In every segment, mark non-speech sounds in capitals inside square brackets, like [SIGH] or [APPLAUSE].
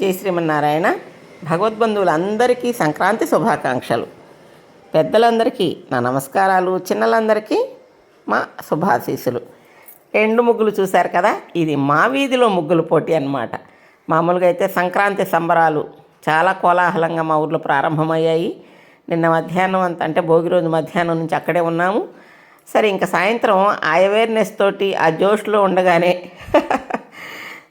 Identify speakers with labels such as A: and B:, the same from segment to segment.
A: జై శ్రీమన్నారాయణ. భగవద్బంధువులందరికీ సంక్రాంతి శుభాకాంక్షలు. పెద్దలందరికీ నా నమస్కారాలు చిన్నలందరికీ మా శుభాశీస్సులు. రెండు ముగ్గులు చూశారు కదా ఇది మా వీధిలో ముగ్గులు పోటీ అనమాట మామూలుగా అయితే సంక్రాంతి సంబరాలు చాలా కోలాహలంగా మా ఊర్లో ప్రారంభమయ్యాయి. నిన్న మధ్యాహ్నం అంత అంటే భోగి రోజు మధ్యాహ్నం నుంచి అక్కడే ఉన్నాము. సరే ఇంకా సాయంత్రం ఆ అవేర్నెస్ తోటి ఆ జోష్లో ఉండగానే [LAUGHS]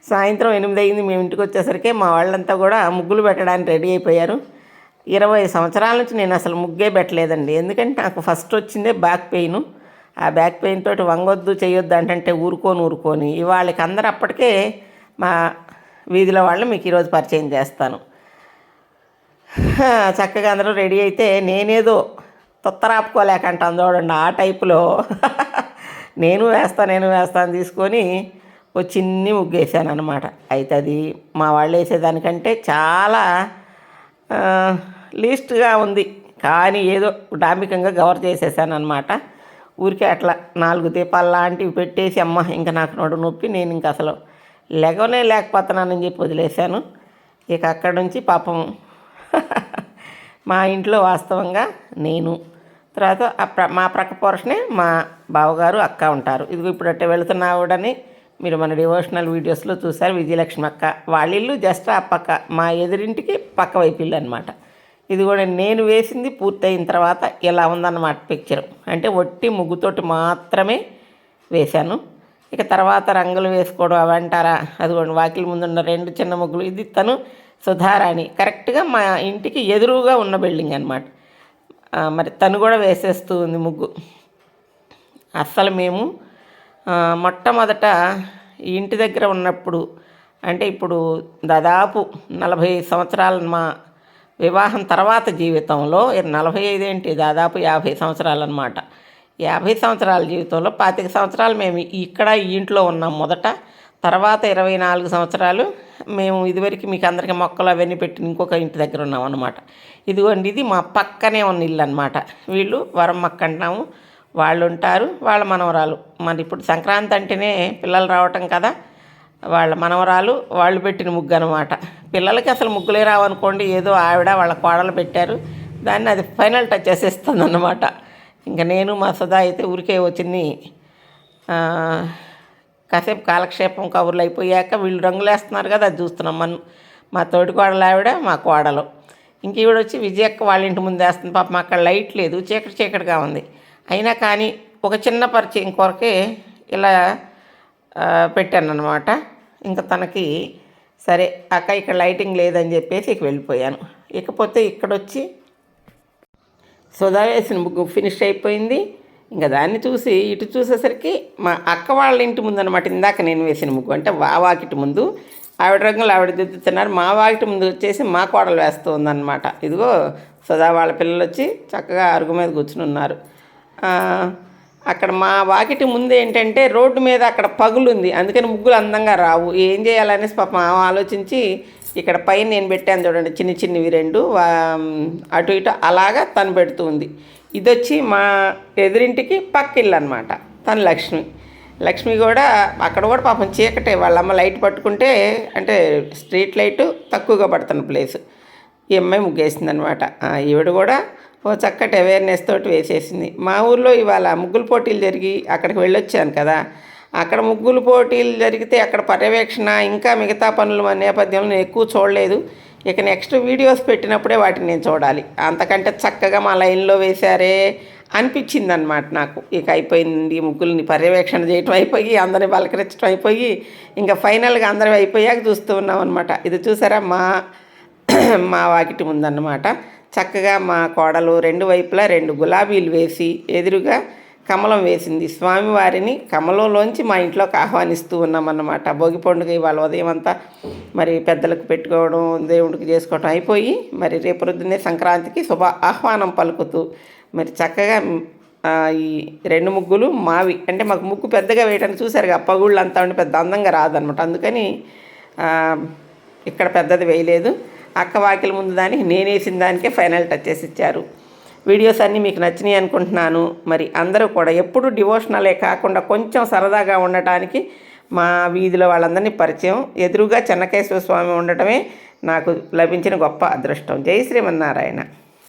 A: సాయంత్రం ఎనిమిది అయింది మేము ఇంటికి వచ్చేసరికి మా వాళ్ళంతా కూడా ముగ్గులు పెట్టడానికి రెడీ అయిపోయారు. ఇరవై సంవత్సరాల నుంచి నేను అసలు ముగ్గే పెట్టలేదండి. ఎందుకంటే నాకు ఫస్ట్ వచ్చిందే బ్యాక్ పెయిన్. ఆ బ్యాక్ పెయిన్ తోటి వంగొద్దు చేయొద్దు అంటే ఊరుకొని ఊరుకొని. ఇవాళకి అందరు అప్పటికే మా వీధిలో వాళ్ళు మీకు ఈరోజు పరిచయం చేస్తాను. చక్కగా అందరూ రెడీ అయితే నేనేదో తొత్తరాపుకోలేకంటాను చూడండి ఆ టైపులో. [LAUGHS] నేను వేస్తా నేను వేస్తాను తీసుకొని ఓ చిన్ని ముగ్గేసాను అనమాట అయితే అది మా వాళ్ళు వేసేదానికంటే చాలా లీస్ట్గా ఉంది. కానీ ఏదో డాంబికంగా కవర్ చేసేసాను అనమాట ఊరికే అట్లా నాలుగు దీపాలు లాంటివి పెట్టేసి అమ్మ ఇంకా నాకు నోడు నొప్పి నేను ఇంక అసలు లెగవనే లేకపోతున్నానని చెప్పి వదిలేశాను. ఇక అక్కడి నుంచి పాపం [LAUGHS] మా ఇంట్లో వాస్తవంగా నేను. తర్వాత మా ప్రక్క పోర్షనే మా బావగారు అక్క ఉంటారు. ఇదిగో ఇప్పుడు అట్టే వెళుతున్నావుడని మీరు మన డివోషనల్ వీడియోస్లో చూసారు విజయలక్ష్మి అక్క. వాళ్ళ ఇల్లు జస్ట్ ఆ పక్క మా ఎదురింటికి పక్క వైపు ఇల్లు అనమాట ఇది కూడా నేను వేసింది పూర్తయిన తర్వాత ఇలా ఉందన్నమాట పిక్చర్ అంటే ఒట్టి ముగ్గుతోటి మాత్రమే వేశాను. ఇక తర్వాత రంగులు వేసుకోవడం అవి అంటారా? అదిగోండి వాకిలి ముందున్న రెండు చిన్న ముగ్గులు. ఇది తను సుధారాణి. కరెక్ట్గా మా ఇంటికి ఎదురుగా ఉన్న బిల్డింగ్ అనమాట మరి తను కూడా వేసేస్తూ ఉంది ముగ్గు. అస్సలు మేము మొట్టమొదట ఇంటి దగ్గర ఉన్నప్పుడు అంటే ఇప్పుడు దాదాపు నలభై సంవత్సరాల మా వివాహం తర్వాత జీవితంలో నలభై ఐదు ఏంటి దాదాపు యాభై సంవత్సరాలు అనమాట యాభై సంవత్సరాల జీవితంలో పాతిక సంవత్సరాలు మేము ఇక్కడ ఈ ఇంట్లో ఉన్నాం మొదట. తర్వాత ఇరవై నాలుగు సంవత్సరాలు మేము ఇదివరకు మీకు అందరికీ మొక్కలు అవన్నీ పెట్టి ఇంకొక ఇంటి దగ్గర ఉన్నాం అనమాట ఇదిగోండి ఇది మా పక్కనే ఉన్న ఇల్లు అనమాట వీళ్ళు వరం మక్క అంటున్నాము. వాళ్ళు ఉంటారు వాళ్ళ మనవరాలు. మరి ఇప్పుడు సంక్రాంతి అంటేనే పిల్లలు రావటం కదా వాళ్ళ మనవరాలు వాళ్ళు పెట్టిన ముగ్గు అనమాట పిల్లలకి అసలు ముగ్గులే రావనుకోండి ఏదో ఆవిడ వాళ్ళ కోడలు పెట్టారు దాన్ని అది ఫైనల్ టచ్ చేసేస్తుంది అన్నమాట ఇంకా నేను మా సదా అయితే ఊరికే వచ్చింది కాసేపు కాలక్షేపం కబుర్లు అయిపోయాక వీళ్ళు రంగులు వేస్తున్నారు కదా అది చూస్తున్నాం. మన మా తోటి కోడలు ఆవిడ మా కోడలు. ఇంక ఈవిడ వచ్చి విజయక్క వాళ్ళ ఇంటి ముందు వేస్తుంది పాపం అక్కడ లైట్ లేదు చీకటి చీకటిగా ఉంది. అయినా కానీ ఒక చిన్న పరిచయం కొరకే ఇలా పెట్టాను అనమాట ఇంకా తనకి సరే అక్క ఇక్కడ లైటింగ్ లేదని చెప్పేసి ఇక వెళ్ళిపోయాను. ఇకపోతే ఇక్కడ వచ్చి సుధా వేసిన ముగ్గు ఫినిష్ అయిపోయింది. ఇంకా దాన్ని చూసి ఇటు చూసేసరికి మా అక్క వాళ్ళ ఇంటి ముందు అనమాట ఇందాక నేను వేసిన ముగ్గు అంటే వా వాకిటి ముందు. ఆవిడ రంగులు ఆవిడ దిద్దుతున్నారు. మా వాకిటి ముందు వచ్చేసి మా కోడలు వేస్తూ ఉందన్నమాట ఇదిగో సుధా వాళ్ళ పిల్లలు వచ్చి చక్కగా అరుగు మీద కూర్చుని ఉన్నారు. అక్కడ మా వాకిటి ముందు ఏంటంటే రోడ్డు మీద అక్కడ పగులుంది. అందుకని ముగ్గులు అందంగా రావు. ఏం చేయాలనేసి పాపం ఆలోచించి ఇక్కడ పైన నేను పెట్టాను చూడండి చిన్ని చిన్నవి రెండు. వా- అటు ఇటు అలాగా తను పెడుతూ ఉంది. ఇది వచ్చి మా ఎదురింటికి పక్క ఇల్లు అనమాట తను లక్ష్మి. లక్ష్మి కూడా అక్కడ కూడా పాపం చీకటే వాళ్ళమ్మ లైట్ పట్టుకుంటే అంటే స్ట్రీట్ లైట్ తక్కువగా పడుతున్న ప్లేస్. ఈ అమ్మాయి ముగ్గేసింది అనమాట ఈవిడ కూడా ఓ చక్కటి అవేర్నెస్ తోటి వేసేసింది. మా ఊర్లో ఇవాళ ముగ్గులు పోటీలు జరిగి అక్కడికి వెళ్ళొచ్చాను కదా. అక్కడ ముగ్గులు పోటీలు జరిగితే అక్కడ పర్యవేక్షణ ఇంకా మిగతా పనులు నేపథ్యంలో నేను ఎక్కువ చూడలేదు. ఇక నెక్స్ట్ వీడియోస్ పెట్టినప్పుడే వాటిని నేను చూడాలి. అంతకంటే చక్కగా మా లైన్లో వేశారే అనిపించింది అనమాట నాకు. ఇక అయిపోయింది ముగ్గుల్ని పర్యవేక్షణ చేయటం అయిపోయి అందరిని పలకరించడం అయిపోయి ఇంకా ఫైనల్గా అందరం అయిపోయాక చూస్తూ ఉన్నాం అనమాట ఇది చూసారా? మా మా వాకిటి ముందన్నమాట. చక్కగా మా కోడలు రెండు వైపులా రెండు గులాబీలు వేసి ఎదురుగా కమలం వేసింది. స్వామివారిని కమలంలోంచి మా ఇంట్లోకి ఆహ్వానిస్తూ ఉన్నామన్నమాట. భోగి పండుగ ఇవాళ ఉదయం అంతా మరి పెద్దలకు పెట్టుకోవడం దేవుడికి చేసుకోవడం అయిపోయి మరి రేపు సంక్రాంతికి శుభ ఆహ్వానం పలుకుతూ మరి చక్కగా ఈ రెండు ముగ్గులు మావి. అంటే మాకు ముగ్గు పెద్దగా వేయడానికి చూసారుగా పగుళ్ళు అంతా ఉండి పెద్ద అందంగా రాదనమాట అందుకని ఇక్కడ పెద్దది వేయలేదు. అక్క వాకిల ముందు దానికి నేనేసిన దానికే ఫైనల్ టచ్ చేసి ఇచ్చారు. వీడియోస్ అన్నీ మీకు నచ్చినాయి అనుకుంటున్నాను. మరి అందరూ కూడా ఎప్పుడు డివోషనలే కాకుండా కొంచెం సరదాగా ఉండటానికి మా వీధిలో వాళ్ళందరినీ పరిచయం. ఎదురుగా చెన్నకేశ్వర స్వామి ఉండటమే నాకు లభించిన గొప్ప అదృష్టం. జై శ్రీమన్నారాయణ.